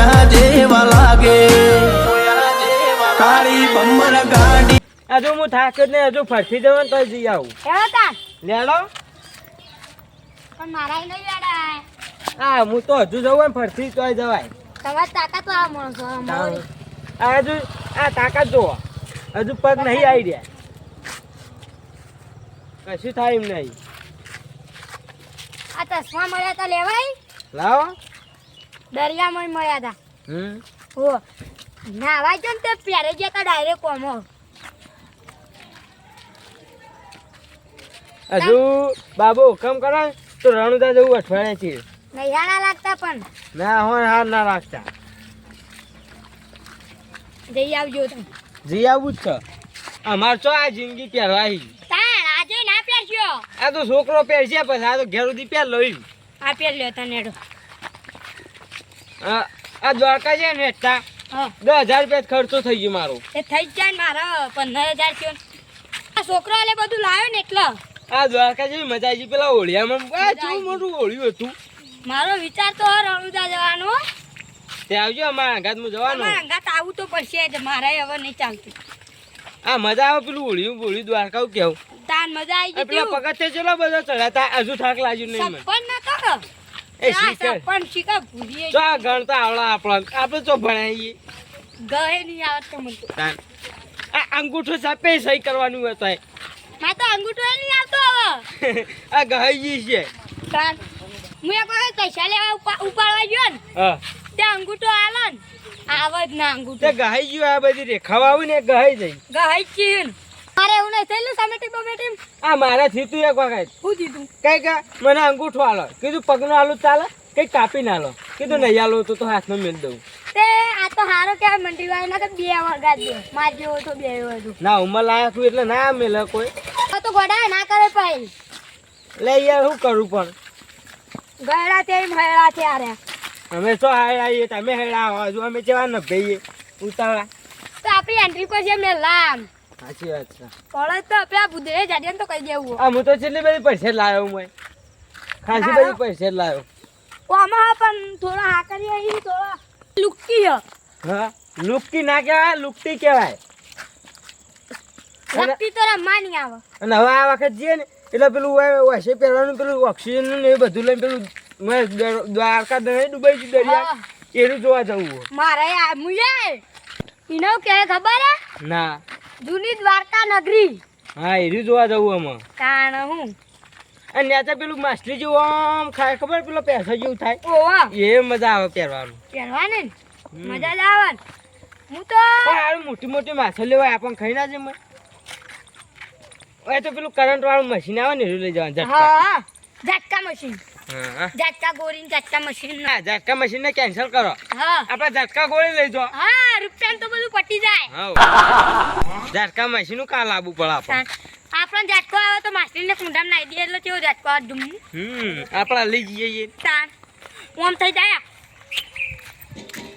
કોયા જેવા લાગે કાળી બમ્બર ગાડી હજુ હું થાક જ હજુ ફરતી જવાનું તો જઈ આવું. લેડો પણ મારા નહીં વેડાય હા હું તો હજુ જવું ફરતી તોય જવાય. તમારે તાકાત વાળા માણસો આ હજુ આ તાકાત જુઓ હજુ પગ નહીં આવી રહ્યા. કશું થાય એમ નહીં. આ ચશ્મા મળ્યા તો લેવાય. લાવો. દરિયામાં મળ્યા હતા હમ? હો નાવા જો ને તે પહેરે ગયા તા ડાયરેક્ટ કોમો. હજુ બાબુ કમ કરો તો રણુદા જવું અઠવાડિયે છે. નૈહાણા લાગતા પણ. ના હોય હાર ના લાગતા. જઈ આવજો તમે. જઈ આવું જ છે અમાર તો આ જિંદગી પહેરવાઈ તાણ આજે ના પહેરશો આ તો છોકરો પહેરશે પછી આ તો ઘેર સુધી પહેર લઈ આ પહેર લ્યો તને આ દ્વારકા છે ને હા. દસ હજાર રૂપિયા ખર્ચો થઈ ગયો મારો. એ થઈ જાય મારો પંદર હજાર થયો આ છોકરો એટલે બધું લાવ્યો ને એટલે. આ દ્વારકા જેવી મજા આવી ગઈ. પેલા હોળિયામાં આ જેવું મોટું હોળિયું હતું. મારો વિચાર તો રણુદા જવાનો. તે આવજો અમારા અંગાતમાં જવાનું. તમારા અંગાત આવું તો પડશે જ મારે હવે નહીં ચાલતું. આ મજા આવે પેલું હોળિયું બોળ્યું દ્વારકા કેવું? તાન મજા આવી ગઈ પેલા પગથિયે ચેલો બધો ચડાતા હજુ થાક લાગ્યું નહીં પણ ના તો એ શીખર પણ શીખા ભૂલીએ તો ગણતા આવડા આપણા. આપણે તો ભણાવીએ ગહે નહીં આવત તો મને આ અંગૂઠો સાપે સહી કરવાનું હોય તો એ. તો અંગૂઠો ય નહીં આવતો હવે. આ ગહાઈ છે. તાર હું એક વખત પૈસા લેવા ઉપા- ઉપાડવા ગયો ને હા. તે અંગૂઠો આલો ને. આવ જ ના તે અંગૂઠો ગહાઈ ગયું આ બધી રેખાઓ આવી ને એ ગહાઈ જઈ. ગહાઈ ચીન મારે એવું નહીં થયેલું સમેટી બમેટી આ મારે જીતું એક વખત. શું જીતું? કઈ કે મને અંગૂઠો આલો. કીધું પગનો આલો ચાલે કઈ કાપી ના લો કીધું નહીં આલો તો તો હાથમાં મેલ દઉં. તે આ તો હારો કે મંડી વાય ના તો બે વગા દે. માર જેવો તો બે વધુ ના ઉમર લાયા છું એટલે ના મેલે કોઈ. આ તો ગોડા ના કરે પાઈ લે યાર શું કરું પણ? ગયડા તે મહેડા છે આરે. અમે તો હાય તમે હેડા આવો અમે જેવા ન ભઈએ. ઉતાવળા. તો આપણી એન્ટ્રી પર છે મેલામ સાચી વાત છે. પડે તો આપણે આ બુધે જાડિયાને તો કહી દેવું. આ હું તો છેલ્લી બધી પૈસે લાવ્યો હું ખાસી બધી પૈસે લાવ્યો ઓ આમાં પણ થોડા હા કરી આવી થોડા. લુક્કી હા. લુક્કી ના કહેવાય લુકટી કહેવાય. અને- તો રમવા આવે. અને હવે આ વખત જઈએ ને એટલે પેલું વાસે પહેરવાનું પેલું ઓક્સિજન ને એ બધું લઈને પેલું દ્વારકા ડુબાઈ દરિયા એનું જોવા જવું મારે મુયે? ઈનો કે ખબર હે? ના. જૂની દ્વારકા નગરી. હા એનું જોવા જવું આમાં. તાણ હું. અને ત્યાં પેલું માસ્ટરી જેવું આમ ખાય ખબર પેલો પૈસા જેવું થાય? ઓવા એ મજા આવે પહેરવાનું. પહેરવાને મજા જ આવે. હું તો પણ મોટી મોટી માછલીઓ હોય આપણને ખાઈ ના જમે. એ તો પેલું કરંટ વાળું મશીન આવે ને એ લઈ જવાનું ઝટકા. હા ઝટકા મશીન હા, ગોળી જાટકા મશીન ના જાટકા મશીન ને કેન્સલ કરો. હા. આપણે જાટકા ગોળી લઈ હા રૂપિયા તો બધું પટી જાય. હા જાટકા મશીન કા લાવવું પડે આપણે? આપણો જાટકો આવે તો માસ્ટર ને કુંડામ નાઈ દે એટલે કેવો જાટકો આવે? હમ આપણા લઈ જઈએ તાન ઓમ થઈ જાય.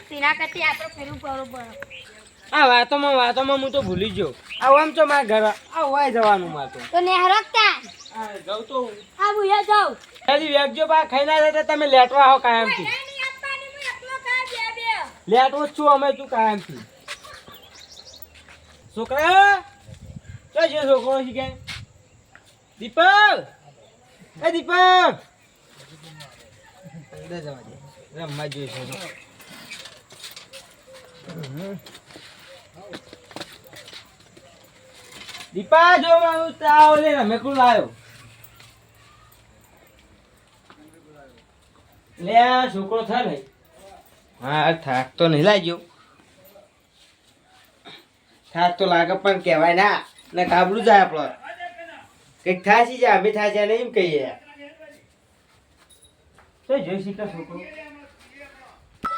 તેના કરતી આપણે પેલું બરોબર. આ વાતોમાં વાતોમાં હું તો ભૂલી ગયો. આ આમ તો મારા ઘર આ હોય જવાનું મારે તો. તો નેહરકતા આ જાઉં તો આ ભૂયા જાઉં. હજી વેગજો બા ખાઈ ના તમે લેટવા આવો કાયમથી. લેટવું જ છું અમે તું કાયમથી. છોકરા કઈ છે છોકરો શીખે દીપક એ દીપક. અંદર જવા દે. રમવા જોઈએ દીપા જો મારું તાવ લે રમે કોણ લાવ્યો લે છોકરો થાય ને. હા થાક તો નહીં લાગ્યો. થાક તો લાગે પણ કહેવાય ના. ને કાબડું જાય આપણો. કંઈક થાસી જાય અમે થાશ્યા નહીં એમ કહીએ. તો જોઈ શીખા છોકરો.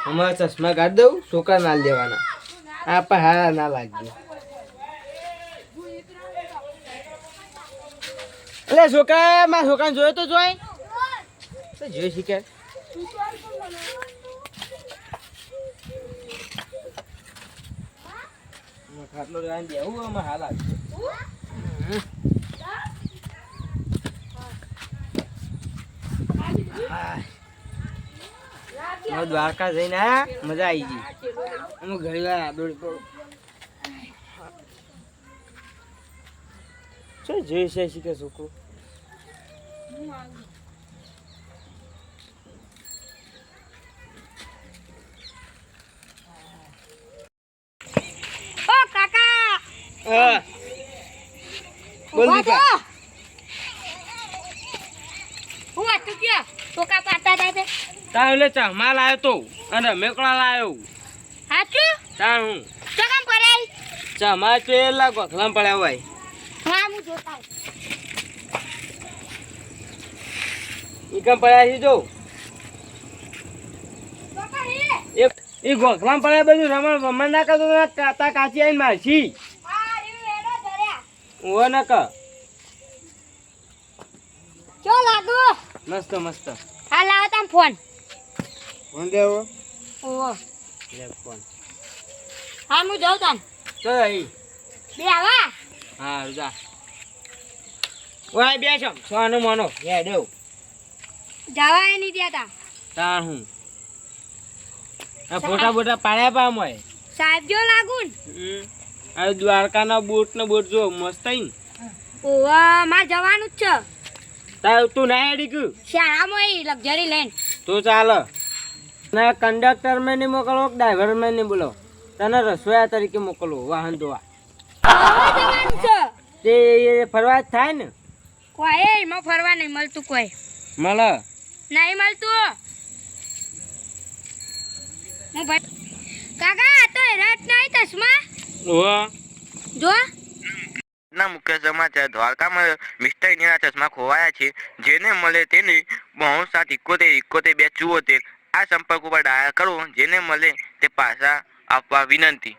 અમારે ચશ્મા કાઢી દઉં છોકરા ના દેવાના આ પણ હારા ના લાગ્યો. એટલે છોકરા મારા છોકરાને જોયો તો જોઈ. જોઈ શીખે ખાટલો હાલ આવશે દ્વારકા જઈને આયા મજા આવી ગઈ અમે ઘણી વાર આદોડી પડો શું જોઈ છે શીખે છોકરો ઓ કાકા હા. બોલ થો. હું હતું કયો? ટોકા પાડતા હતા તે. તાર એટલે ચમા લાયો તો. અને મેકળા લાયો. સાચું તા હું. તો કેમ કરાય ચમા પેલા ગોખલામ પડ્યા હોય. હા હું જોતા આવું. ઈ કેમ પડ્યા છે જો. એ ગોખલામ પડ્યા બધું રમણ રમણ ના કરતો તો કાચી આવીને મારશી. આ ઓ ન ક? ચો લાગુ? મસ્ત મસ્ત. હા લાવો તમ ફોન. ફોન દેવો લે ફોન. હા હું જાઉં તમ ચલ અહીં. બે આવા? હા જા. ઓય બેસો સોનું મોનો. હે દેવ. જવાય નહીં દેતા તાર હું. આ ફોટા બોટા પાડ્યા પા મોય સાહેબ જો લાગુ ને આ દ્વારકાના બોટ ને બોટ જો મસ્ત આઈ ઓવા માં જવાનું જ છે. તાર તું ના હેડી ગયું? શાળામાં એ લક્ઝરી લઈને. તો ચાલ. ના કંડક્ટર મેં નહીં મોકલો ડ્રાઈવર મેં નહીં બોલો? તને રસોયા તરીકે મોકલો વાહન ધોવા. તે ફરવા જ થાય ને? કોઈ એમાં ફરવા નહીં મળતું કોઈ. મળે નહીં મળતું. હું કાકા આ તો હેરાટ નહીં ચશ્મા? જો ના મુખ્ય સમાચાર દ્વારકામાં મિસ્ટર ઇન્ડિયાના ચશ્મા ખોવાયા છે. જેને મળે તેની બહુ સાત ઇકોતેર ઇકોતેર બે ચુઓતેર આ સંપર્ક ઉપર ડાયલ કરો. જેને મળે તે પાછા આપવા વિનંતી.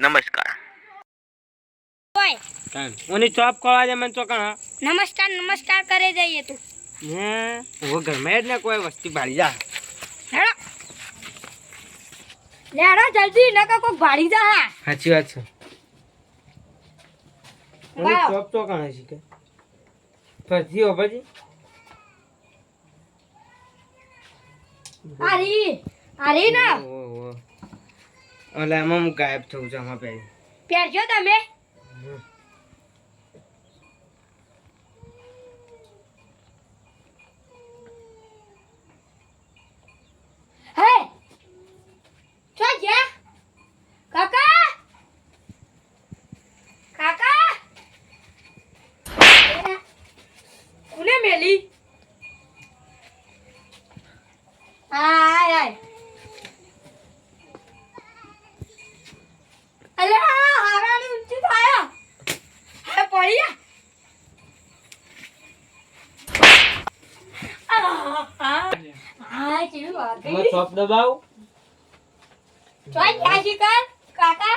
નમસ્કાર. ઓની ચોપ ખોવા દે મને ચોકણ નમસ્કાર નમસ્કાર કરે જઈએ તું. હે? ઓ ઘરમાં જ ને કોઈ વસ્તી ભાળી જા. હેડો. લેડો જલ્દી નકર કોક ભાડી જા હા. સાચી વાત છે. મને ચોપ તો કાણે છે કે. ફરતી હો ભાજી. આરી આરી ના. ઓલા આમાં હું ગાયબ થઉં છું આમાં પહેરી. પહેરજો તમે હે ચો ગયા કાકા કાકા કોને મેલી આય આય અલે હારાની ઊંચી થાય હે પડી હા ચીડું આમાં વાગી ચોપ દબાવ ચોય ક્યાં શીખર કાકા?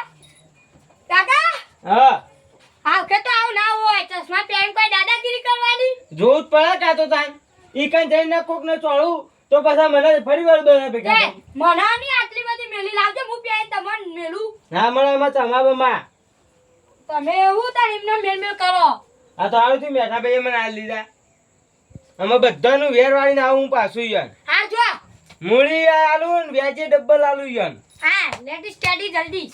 કાકા? હા. તો આવું ના હોય. ચશ્મા પહેરીને કોઈ દાદાગીરી કરવાની? જોવું પડે કાં તો તાન. ઈ જઈને કોક ને ચોળું તો પાછા મને ફરી વાર બધા ભેગા એ થાય. આટલી બધી મેલી લાવજો હું પહેરી તમને મેલું. ના મળે એમાં ચમાબમાં તમે એવું તાર એમને મેલ મેલ કરો. આ તો થયું મેઠા ભાઈએ મને આ લીધા આમાં બધાનું વેર વાળીને આવું હું પાછું યાર હા જો. મૂળી આલુ ને વ્યાજે ડબ્બલ આલુ યાર હા લેટ સ્ટડી જલ્દી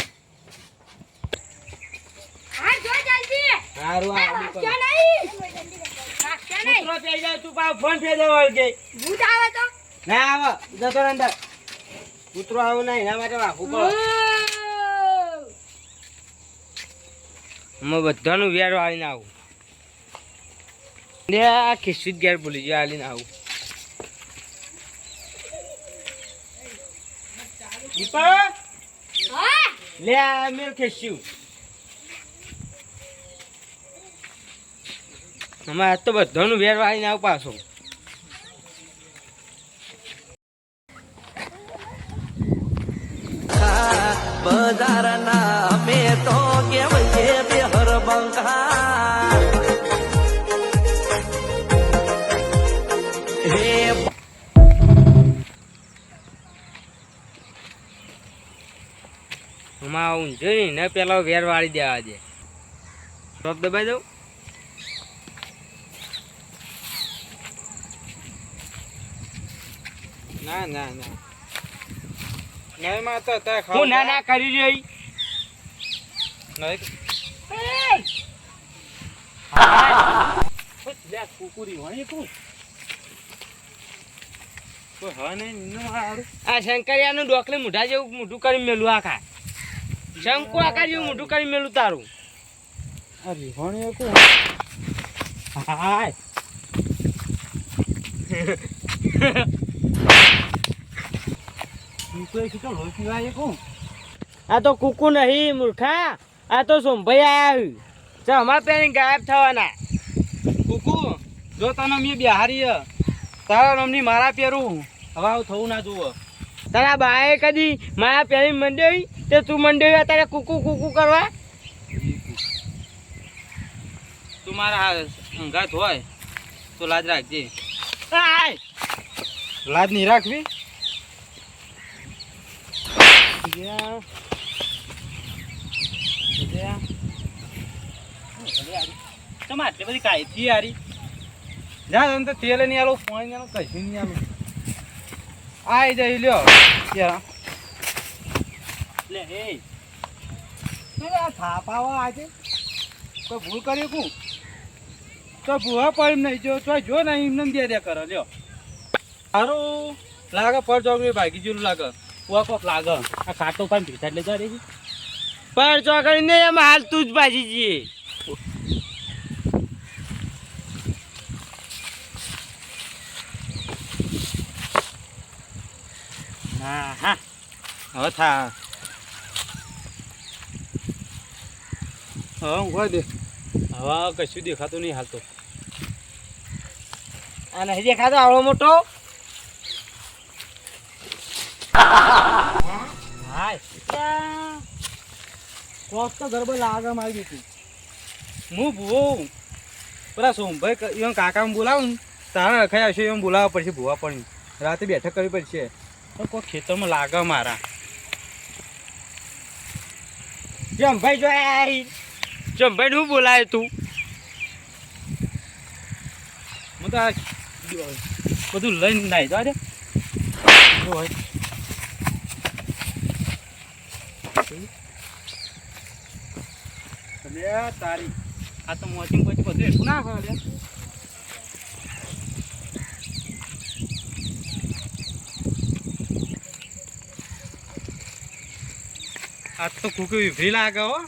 હા જો જલ્દી હારું આ આવું નહીં. વાગશો નહીં. કૂતરો જાય તું પાછો ફોન જાય વળગે ભૂત આવે તો? ના આવો જતો અંદર. કૂતરો આવું નહીં એના માટે પડે બધાનું વેર વાળીને આવું. આ ખિસ્સી જ ઘેર ભૂલી જાય હાલીને આવું. દીપક લે મેલ ખિસ્યું અમારે તો બધાનું વેર વાળીને આવું પાછો. બજારના અમે તો કેવઈએ છે હરબંકા હે આમાં ઊંઝો ને પેલા વેર વાળી દેવા દે. ટોપ દબાઈ દઉં? ના ના ના. નહીં માં તો હું ના ના કરી રહી નહીં. કુકુરી વણી તું. આ શંકરિયાનું ડોકલે મુઢા જેવું મોઢું કરી મેલું આખા. શંકુ આકાર જેવું મોઢું કરી મેલું તારું. અરે ભણી કોણ હાય. આ તો કુકુ નહીં મૂર્ખા. આ તો સોમભાઈ આયા છે અમારા પેલી ગાયબ થવાના. કુકુ જો તને મેં બિહારી તારા નામની મારા પહેરું. હવે આવું થવું ના જુઓ. તારા બાએ કદી મારા પહેરી મંડળી તે તું મંડળી તારે કુકુ કુકુ કરવા? તું મારા અંગાત હોય તો લાજ રાખજે. આય લાજ નહીં રાખવી? તમારે. તમે આટલી બધી કાયથી યારી જા તને તો તેલ નહીં આલો પાણી નહીં આલો કશું નહીં આલો. આઈ જઈ લ્યો. યાર લે એ. થાપાવા આજે તો ભૂલ કરી કું તો ભૂવા પડી નહીં, જો, તો જો નહીં એમને દે દે કરે, લ્યો. સારું પર ચોકડી ભાગી જેવું લાગે. કુવા કોક લાગે. આ ખાટો પણ એટલે જા રહી પણ ચોકડી ને એમ હાલ તું જ ભાજી જઈએ હા હા. હવે થા. હવે ઊંઘવા દે. હવે કશું દેખાતું નહીં હાલતો. આ નહીં દેખાતો આવડો મોટો. હાય. તો ગરબા લાગે મારી દીધી હું ભૂવો પેલા સોમભાઈ એમ કાકાને બોલાવું ને તારા રખાઈ આવશે એમ બોલાવવા પડશે ભૂવા પણ. રાતે બેઠક કરવી પડશે. પણ કોઈ ખેતરમાં લાગે મારા. જમભાઈ જો જમભાઈ નું બોલાય તું? હું બધું લઈને નાઈ જવા દે જો હોય. તારી આ તો મોચી પછી બધું એટલું ના આ તો કુકી વિભરી લાગે હો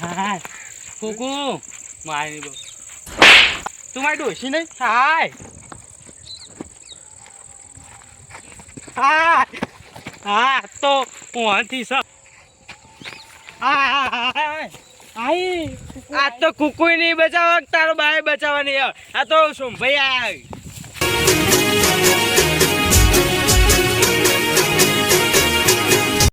હાય કુકુ મારી બહુ તું મારી ડોસી નહીં? હાય. હા હા તો હું સર હાય. આ તો કુકુય નહીં બચાવ તારો બાય બચાવવાની આ તો સોમભાઈ આય.